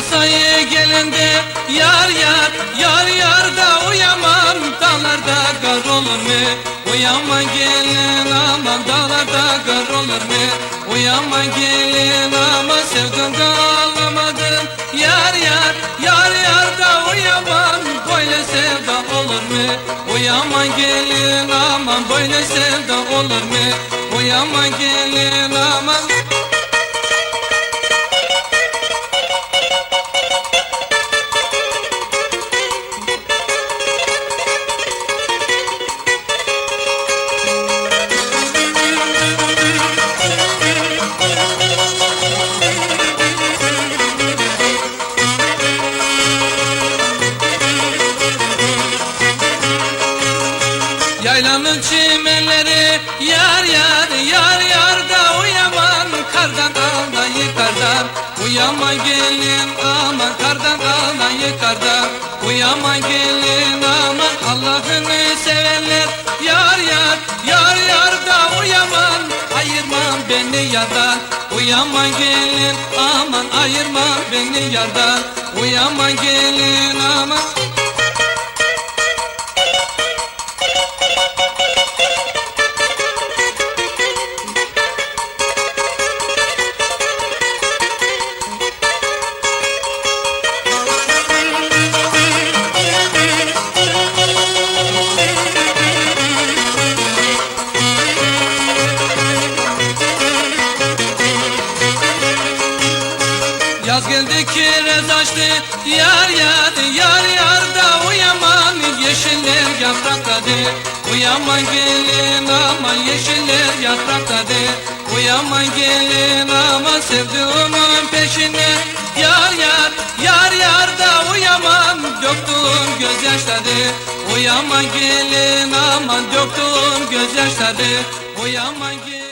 çimenleri Yar yar yar yar da uyamam Dağlarda kar olur mu? Uyama gelin aman dağlarda kar olur mu? Uyama gelin aman sevdim de ağlamadım Yar yar yar yar da uyamam Böyle sevda olur mu? Uyama gelin aman böyle sevda olur mu? Uyama gelin aman Yaylanın çimenleri yar yar yar yar da uyaman Kardan dağdan yıkardan. Uyama gelin aman kardan dağdan yıkardan. Uyama gelin aman Allah'ını sevenler. Yar yar yar yar da uyaman Ayırma beni yardan. Uyama gelin aman ayırma beni yardan. Uyama gelin aman Yaz geldi kiraz açtı Yar yar yar yar da uyaman Yeşiller yaprakladı Uyaman gelin aman Yeşiller yaprakladı Uyaman gelin aman Sevdiğimin peşine yar yar Uyaman gelin aman Döktüğüm gözyaşları Uyaman gelin